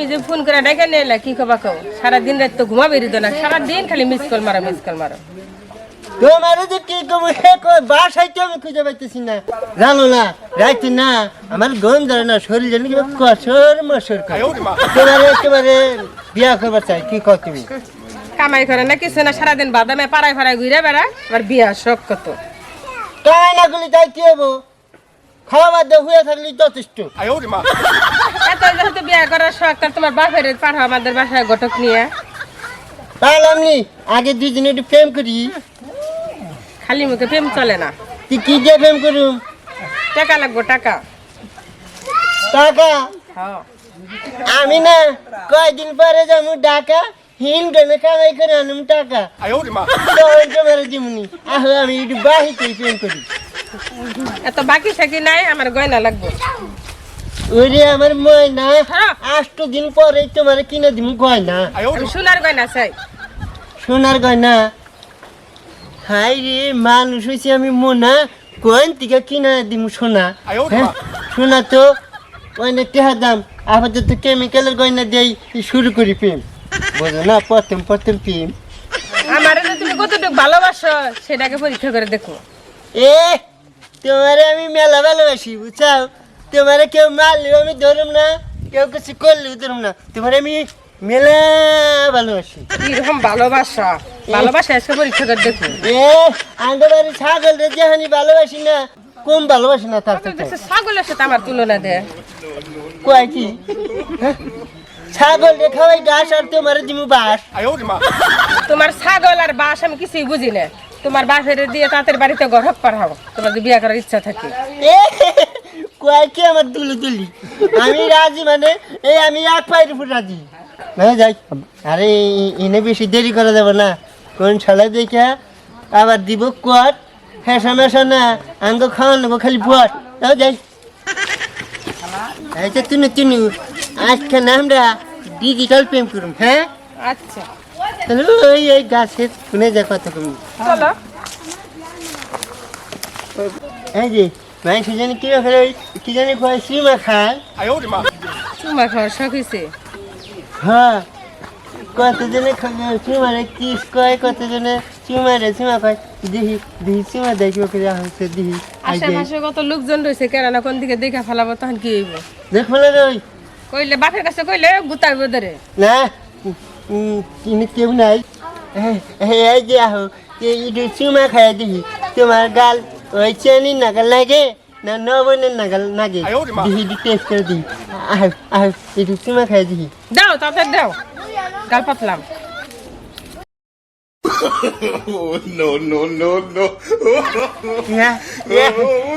তুমি যে ফোন করে ডেকে নিলে কি কবা কও? সারা দিন রাত তো ঘুমা বেরিত না সারা দিন খালি মিস কল মারো মিস কল মারো। তোমার যে কি কম হে কই বাসায় তো আমি খুঁজে পাইতেছি না। জানো না রাইতে না আমার গন ধরে না শরীর যেন কিবা কসর মসর করে। তোমার একেবারে বিয়া করবার চাই কি কও তুমি? কামাই করে না কিছু না সারাদিন বাদামে পাড়ায় পাড়ায় ঘুরে বেড়া আর বিয়া শখ কত। কামাই না করলে তাই কি হব? খাওয়া বাদ দিয়ে হয়ে থাকলে যথেষ্ট। এত বিয়া করার শখ তার তোমার বাপের পাঠাও আমাদের বাসায় ঘটক নিয়ে। তাহলে আমি আগে একটু প্রেম করি। খালি মুখে প্রেম চলে না। তুই কি দিয়ে প্রেম করুম টাকা লাগবো টাকা। টাকা? হ্যাঁ। আমি না কয়দিন পরে যাব ঢাকা হিন গনে কামাই করে আনুম টাকা। তখন তোমার দিমনি। আহ আমি একটু বাহিতে প্রেম করি। এত বাকি সাকি নাই আমার গয়না লাগবো। ওরে আমার ময়না হ্যাঁ। আষ্ট দিন পরে তোমার কিনে দিম গয়না। আমি সোনার গয়না চাই। সোনার গয়না? হাই রে মানুষ হয়েছে আমি মোনা কোন থেকে কিনা দিম সোনা? হ্যাঁ? সোনা তো অনেক টেহা দাম। আপাতত কেমিক্যালের গয়না দেই শুরু করি প্রেম বোঝো না প্রথম প্রথম প্রেম আমার তুমি কতটুকু ভালোবাসো সেটাকে পরীক্ষা করে দেখো। এ তোমারে আমি মেলা ভালোবাসি বুঝছাও? তোমারে কেউ মারলেও আমি ধরুম না কেউ কিছু করলেও ধরুম না তোমারে আমি মেলা ভালোবাসি কীরকম ভালোবাসা? ভালোবাসা আজকে পরীক্ষা করে দেখো। এ বাড়ি ছাগল রে যেহানি ভালোবাসি না কম ভালোবাসি না তার ছাগলের সাথে আমার তুলনা দে। কয় কি? হ্যাঁ? ছাগল রে খাওয়াই ঘাস আর তোমার দিমু বাস। তোমার ছাগল আর বাস আমি কিছুই বুঝি না। তোমার বাসের দিয়ে তাঁতের বাড়িতে গরব পাঠাও তোমার বিয়ে করার ইচ্ছা থাকে। কয় কি আমার তুলি তুলি আমি রাজি মানে এই আমি এক পায়ের উপর রাজি। না যাই। আরে এনে বেশি দেরি করা যাবে না। কোন শালা দেখে আবার দিব কট হেসা মেশা না আঙ্গ খাওয়া নেব খালি বট তাও যাই। আচ্ছা তুমি তুনু আজকে না আমরা ডিজিটাল প্রেম করুম হ্যাঁ? আচ্ছা। তাহলে ওই এই গাছের শুনে যা কথা চলো। এই যে মাই সে জানি কি ওই কি জানি কয় শ্রীমা খায়। তোমার খাওয়ার শখ হয়েছে হ্যাঁ। কতজনে সীমারে কিস কয় কতজনে সীমারে সীমা কয় দিহি দিহি সীমা দেখি ওকে যা হচ্ছে দিহি আশেপাশে কত লোকজন রয়েছে কেরানা কোন দিকে দেখা ফেলাবো তখন কি হইব? দেখো না ওই। কইলে বাপের কাছে কইলে গুতাইব ধরে না কিনে কেউ নাই। এই, যে আহো সীমা খায় দিহি তোমার গাল ওই চেনি নাগাল লাগে না নবনের নাগাল লাগে। দিহি দি টেস্ট করে দিহি। আহ আহ ইটু সীমা খায় দিহি। দাও তাতে দাও। গাল পাতলাম। হ্যাঁ, এ,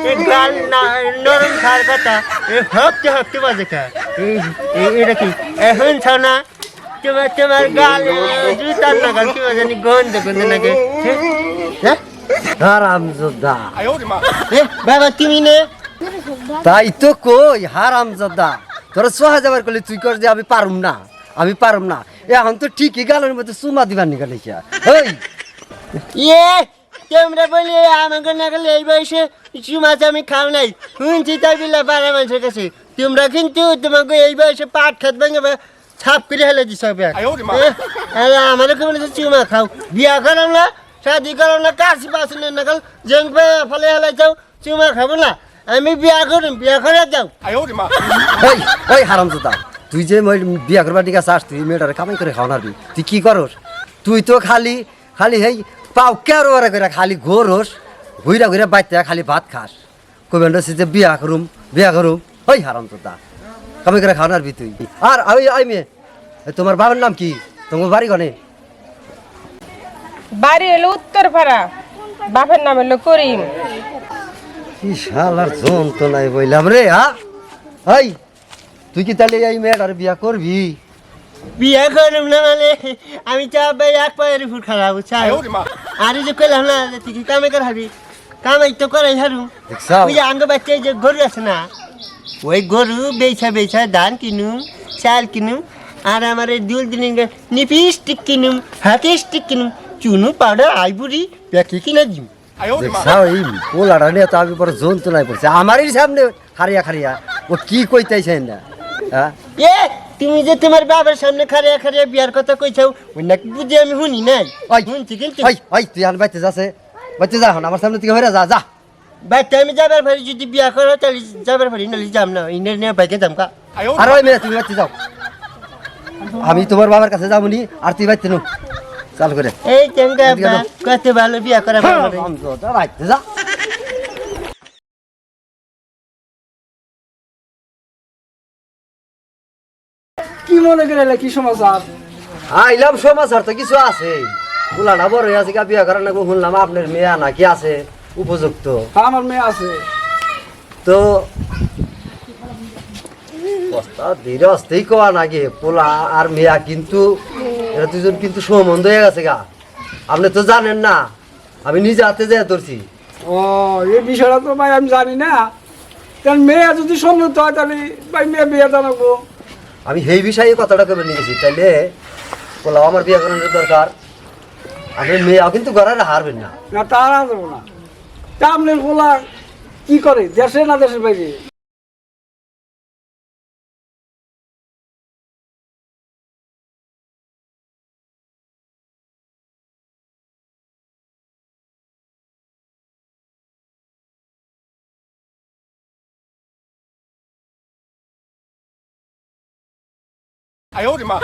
এ গাল না- নরম খার কথা এ হপতে হপতে বাজে খা। এটা কি? এখন ছাও না? তোমার তোমার গাল জুতার না গাল কিবা জানি গন্ধ গন্ধ নাকি হ্যাঁ? হারামজাদা। এ, বাবা তুমি নে। তাই তো কই হারামজাদা। তোরা সোহা যাবার করলে তুই কর যে আমি পারুম না আমি পারুম না। এখন তো ঠিকই গালের মধ্যে চুমা দিবার নিকালে ওই ইয়ে তোমরা বলি আমাকে না গেলে এই বয়সে চুমাচ আমি খাও নাই। শুনছি তাই বিলা বারা মানুষের কাছে। তোমরা কিন্তু তোমাকে এই বয়সে পাট খাত ভেঙে ছাপ করে হেলে দিছ আমার কেমন চুমা খাও। বিয়া করাম না করাম না কাশি পাশে না কাল জেং ফলে হেলে যাও চুমা খাব না। আমি বিয়া করুম বিয়া করে যাও। ওই ওই হারামজাদা তুই যে মই বিয়া করবার দিকে চাস তুই মেয়েটারে কামাই করে খাওয়া নারবি। তুই কি করস? তুই তো খালি খালি হেই পাও কেরো করে খালি ঘোরস ঘুরা ঘুরে বাইতে খালি ভাত খাস। কবেন যে বিয়া করুম বিয়া করুম। ওই হারামজাদা কামাই করে খাওয়া নারবি তুই। আর ওই ওই মেয়ে তোমার বাবার নাম কি? তোমার বাড়ি কনে? বাড়ি এলো উত্তর পাড়া বাপের নাম এলো করিম। কি শালার যন্ত্রণায় বললাম রে হা এই তুই কি তাহলে এই মেয়েটার বিয়া করবি? বিয়া করুম না মানে আমি তো আবার এক পায়ের উপর খারাপ চাই আর যে কইলাম না যে তুই কি কামে কর হাবি কামাই তো করাই হারু? ওই যে আঙ্গ বাচ্চা যে গরু আছে না ওই গরু বেচা বেচা ধান কিনু চাল কিনু আর আমার এই দুল দিন নিপিস্টিক কিনুম হাতে স্টিক কিনুম। চুনু পাউডার আইবুড়ি প্যাকে কিনা দিম। দেখছাও এই পোলাটা নিয়ে তো আমি পরে যন্ত্রণায় পড়ছে। আমারই সামনে খারিয়া খারিয়া ও কি কইতেছে না হ্যাঁ? এ তুমি যে তোমার বাবার সামনে খারিয়া খারিয়া বিয়ার কথা কইছাও ওই নাকি বুঝি আমি শুনি নাই? শুনছি কিন্তু। ওই তুই আর বাইতে যাচ্ছে বাইতে যা এখন আমার সামনে থেকে হয়ে যা যা। বাইতে আমি যাবার পারি যদি বিয়া করো তাহলে যাবার পারি নাহলে যাম না। ইনে নিয়ে বাইকে যাম কা আর ওই মেয়ে তুমি বাইতে যাও। আমি তোমার বাবার কাছে যাব নি আর তুই বাইতে নো। চালু করে। এই চেঙ্গা। কত ভালো বিয়া করা ভালো। যা। কি মনে করে কি সমাচার? আইলাম সমাচার তো কিছু আছে। বুলানা বড় হয়ে আছে গা বিয়া করার নাকি শুনলাম আপনার মেয়ে নাকি আছে উপযুক্ত। আমার মেয়ে আছে। তো কস্তা ধীরে অস্তেই কোয়া নাকি পোলা আর মেয়া কিন্তু এরা দুজন কিন্তু সম্বন্ধ হয়ে গেছে গা। আপনি তো জানেন না আমি নিজে হাতে যেয়ে ধরছি। ও এই বিষয়টা তো ভাই আমি জানি না। তাহলে মেয়ে যদি সম্মত হয় তাহলে ভাই মেয়ে বিয়ে জানাব আমি সেই বিষয়ে কথাটা কেবল নিয়ে গেছি তাইলে পোলাও আমার বিয়ে করানোর দরকার। আপনি মেয়েও কিন্তু ঘরে হারবেন না। না তারা দেবো না। তা আপনার গোলা কি করে দেশে না দেশের বাইরে? 哎呦我的妈！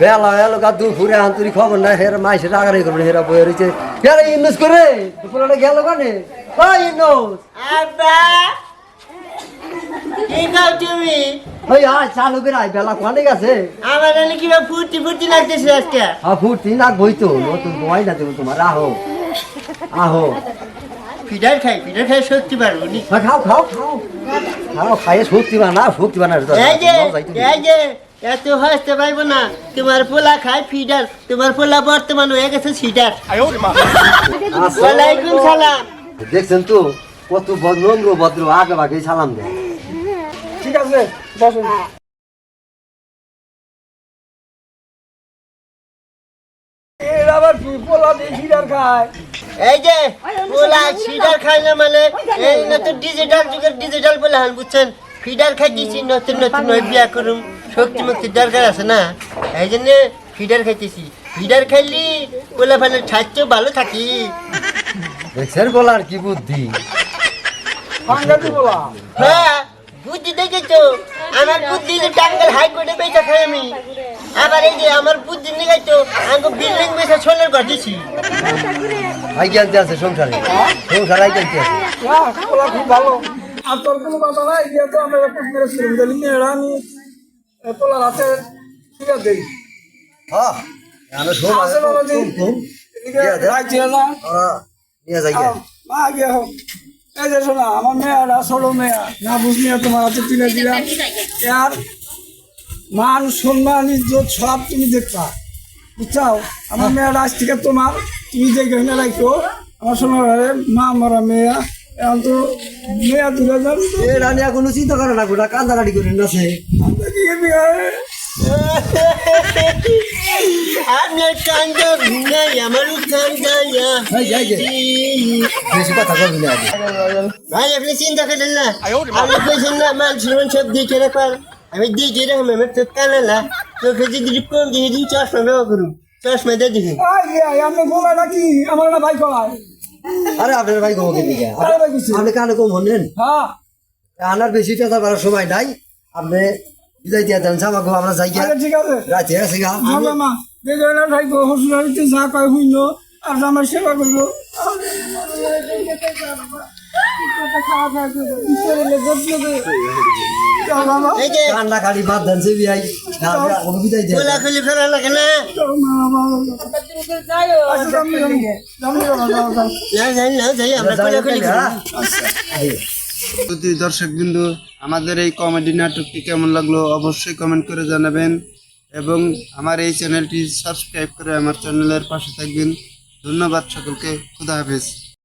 বেলা এলো গা দুপুরে আন্তরিক খবর না হেরা মাইসে রাগারাগি করবেন হেরা বয়ে রয়েছে হেরা ইউনুস করে দুপুরে গেল কানে? ওই ইউনুস। আব্বা কি খাও তুমি? ওই আয় চালু করে আয় বেলা গেছে? আমার ফুর্তি ফুর্তি লাগতেছে আজকে। আ ফুর্তি না নতুন বই না দেবো তোমার আহো। আহো। ফিডার খাই ফিডার খাই সত্যি পারব হ্যাঁ, খাও খাও খাও। খাও খাইয়ে শক্তি বানা শক্তি বানা এই যে এই যে এত হাসতে পারব না। তোমার পোলা খায় ফিডার তোমার পোলা বর্তমান হয়ে গেছে সিডার ওয়ালাইকুম সালাম। দেখছেন তো কত ভদ্র নম্র ভদ্র আগে ভাগে সালাম দেয়। ঠিক আছে বসুন এই যে পোলা সিডার খায় না মানে এই না তো ডিজিটাল যুগের ডিজিটাল বলে হান বুঝছেন? ফিডার খাইতেছি নতুন নতুন বিয়া করুম। শক্তি মুক্তির দরকার আছে না? এই জন্য ফিডার খাইতেছি। ফিডার খাইলি পোলা ফালে স্বাস্থ্য ভালো থাকি। দেখছেন বলার কি বুদ্ধি? হ্যাঁ বুদ্ধি দেখেছ? আমার বুদ্ধি যে টাঙ্গাল হাইকোর্টে বেচা খাই আমি। আবার এই যে আমার বুদ্ধি নিয়ে তো আমি বিল্ডিং বেচা ছোলের ঘর দিছি। জ্ঞানতে আছে সংসারে। সংসার জ্ঞানতে আছে। হ্যাঁ খুব ভালো। আর তোর কোনো কথা নাই? দিয়ে তো আমরা একটা মেরেছিলাম আমি হাতে আছে দেই। হ্যাঁ আমি সব আছে বাবা জি। এদিকে রাখছি না নিয়ে যাই মা গিয়ে হোক এই যে শোনা আমার মেয়েরা মেয়া না বুঝলি তোমার হাতে তুলে দিলাম। আর মান সম্মান ইজ্জত সব তুমি দেখবা। বুঝছাও? আমার মেয়েরা আজ থেকে তোমার তুমি যে গহনা রাখো আমার সোনার ঘরে মা মরা মেয়া। এখন তো মেয়া তুলে যান এ রানিয়া কোনো চিন্তা করে না গোটা কান্দাকাটি করে নাছে আপনার কান্দা নাই আমারও কান্দা এই যাই যে বেশি কথা বলবি না আগে। ভাই আপনি চিন্তা করেন না। আপনি কইছেন না সম্মান সব দেখে রাখার আমি দেখে রাখলাম আমার তো কানা না। চোখে যদি কম দিয়ে দিন চশমা ব্যবহার করুন চশমা দিয়ে আমি নাকি আমার না ভাই কলাই আরে আপনার ভাই কমকে দিকে। আপনি কানে কম হলেন হ্যাঁ। আনার বেশি টাকা বাড়ার সময় নাই। আপনি বিদায় দিয়ে দেন জামাগো আমরা যাই আচ্ছা ঠিক আছে। রাতে আছে গা মামা। মা ভাই গো হসুরাইতে যা কয় হইল আর আমার সেবা করব প্রতি দর্শক বিন্দু, আমাদের এই কমেডি নাটকটি কেমন লাগল অবশ্যই কমেন্ট করে জানাবেন এবং আমার এই চ্যানেলটি সাবস্ক্রাইব করে আমার চ্যানেলের পাশে থাকবেন। ধন্যবাদ সকলকে, খুদা হাফেজ।